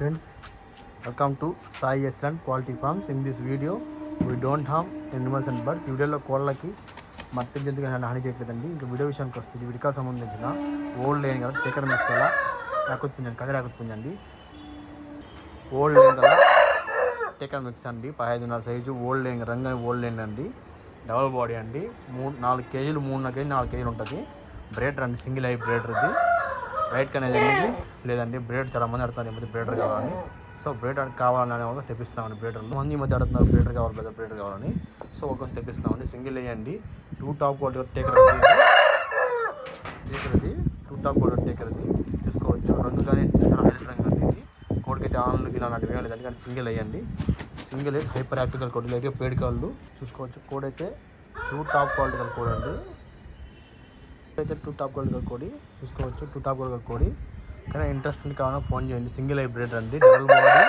Friends welcome to Sai island quality farms in this video we don't harm animals and birds వీడియోలో కోళ్ళకి మట్టి జంతువుగా హాని చేయట్లేదండి. ఇంకా వీడియో విషయానికి వస్తుంది ఇది విడికాలకు సంబంధించిన ఓల్డ్ లేని కదా టేకర్ కదా యాకుత్పుంజండి కథ యాకుత్పుంజండి ఓల్డ్ లేన్ కదా టేకర్ మిక్స్ అండి పదహైదున్నర సైజు ఓల్డ్ లేన్ రంగు ఓల్డ్ లేన్ అండి. డబల్ బాడీ అండి. మూడు నాలుగు కేజీలు మూడున్నర కేజీ నాలుగు కేజీలు ఉంటుంది. బ్రేడర్ అండి సింగిల్ ఐ బ్రేడర్ వైట్ కనేది అనేది లేదండి బ్రేడ్ చాలా మంది అడుగుతారు ఈ మధ్య బ్రేడర్ కావాలని. సో బ్రేడర్ కావాలని ఒక తెప్పిస్తామండి బ్రేడర్లు మంది మధ్య అడుగుతున్నారు బ్రేడర్ కావాలి పెద్ద బ్రేడర్ కావాలని. సో ఒక తెప్పిస్తామండి సింగిల్ వేయండి టూ టాప్ క్వాలిటీ టేకర్ టేకర్ టూ టాప్ క్వాలిటీ టేకర్ ఇది. చూసుకోవచ్చు రెండు కానీ చాలా హైలైట్ రంగు ఇది. కోడికైతే ఆన్లు గిలా అలాంటివి లేదండి కానీ సింగిల్ వేయండి సింగిల్ హైపర్ యాక్టికల్ కోడి అయితే పేడి చూసుకోవచ్చు. కోడ్ అయితే టూ టాప్ క్వాలిటీ కోడ్ అండి. అయితే టూ టాప్ గోల్డ్ కోడి చూసుకోవచ్చు టూ టాప్ గోల్డ్ కోడి కానీ ఇంట్రెస్ట్ ఉంది కావాలన్నా ఫోన్ చేయండి. సింగిల్ హైబ్రిడ్ అండి డబుల్ బాడీ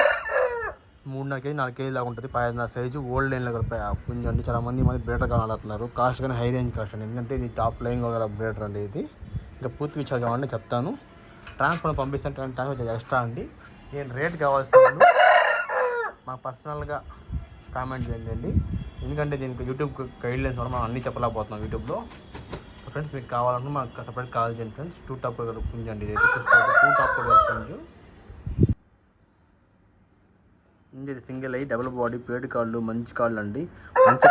మూడున్నర కేజీ నాలుగు కేజీ లాగా ఉంటుంది. పదిన్నర సైజు ఓల్డ్ లైన్లో పుంజు అండి. చాలా మంది మంది బ్రేటర్ కావాలంటున్నారు. కాస్ట్ కానీ హై రేంజ్ కాస్ట్ అండి. ఎందుకంటే ఇది టాప్ లైన్ గల బ్రేటర్ అండి ఇది. ఇంకా పూర్తి విషయాలు కావాలంటే చెప్తాను. ట్రాన్స్ఫర్ పంపిస్తాను. ట్రాన్స్ఫర్ ఎక్స్ట్రా అండి. నేను రేట్ కావాల్సిన మా మాకు పర్సనల్గా కామెంట్ చేయండి ఎందుకంటే దీనికి యూట్యూబ్ గైడ్లైన్స్ వల్ల మనం అన్నీ చెప్పలేకపోతున్నాం యూట్యూబ్లో ఫ్రెండ్స్ మీకు కావాలంటే మాకు సపరేట్ కాల్ చేయండి ఫ్రెండ్స్. టూ టాప్ కూడా అండి ఇది టూ టాప్ కూడా ఇది సింగిల్ అయ్యి డబుల్ బాడీ పేడ్ కాళ్ళు మంచి కాళ్ళు అండి. మంచి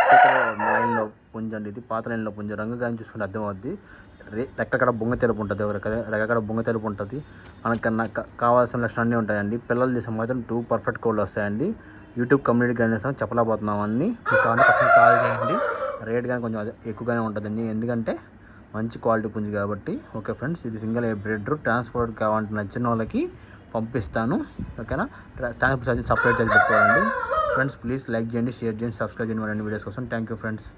లైన్లో పుంజండి అండి ఇది పాత లైన్లో పుంజ రంగు కానీ చూసుకుంటే అర్థం అవుద్ది. రెక్కక్కడ బొంగ తెలుపు ఉంటుంది. రెక్కక్కడ బొంగ తెలుపు ఉంటుంది. మనకన్నా కావాల్సిన లక్షణాలు అన్నీ ఉంటాయండి. పిల్లలు చేసే మాత్రం టూ పర్ఫెక్ట్ కోళ్ళు వస్తాయండి. యూట్యూబ్ కమ్యూనిటీ గైడెన్స్ చెప్పలేకపోతున్నాం అన్ని. కాల్ చేయండి. రేట్ కానీ కొంచెం ఎక్కువగానే ఉంటుందండి. ఎందుకంటే మంచి క్వాలిటీ పుంజు కాబట్టి. ఓకే ఫ్రెండ్స్ ఇది సింగిల్ బ్రెడ్ ట్రాన్స్పోర్ట్ కావాలంటే నచ్చిన వాళ్ళకి పంపిస్తాను. ఓకేనా? ట్రాన్స్పోర్ట్ ఛార్జెస్ సపరేట్ చేసి పెట్టుకోవాలండి. ఫ్రెండ్స్ ప్లీజ్ లైక్ చేయండి షేర్ చేయండి సబ్స్క్రైబ్ చేయండి. మరిన్ని వీడియోస్ కోసం థ్యాంక్ యూ ఫ్రెండ్స్.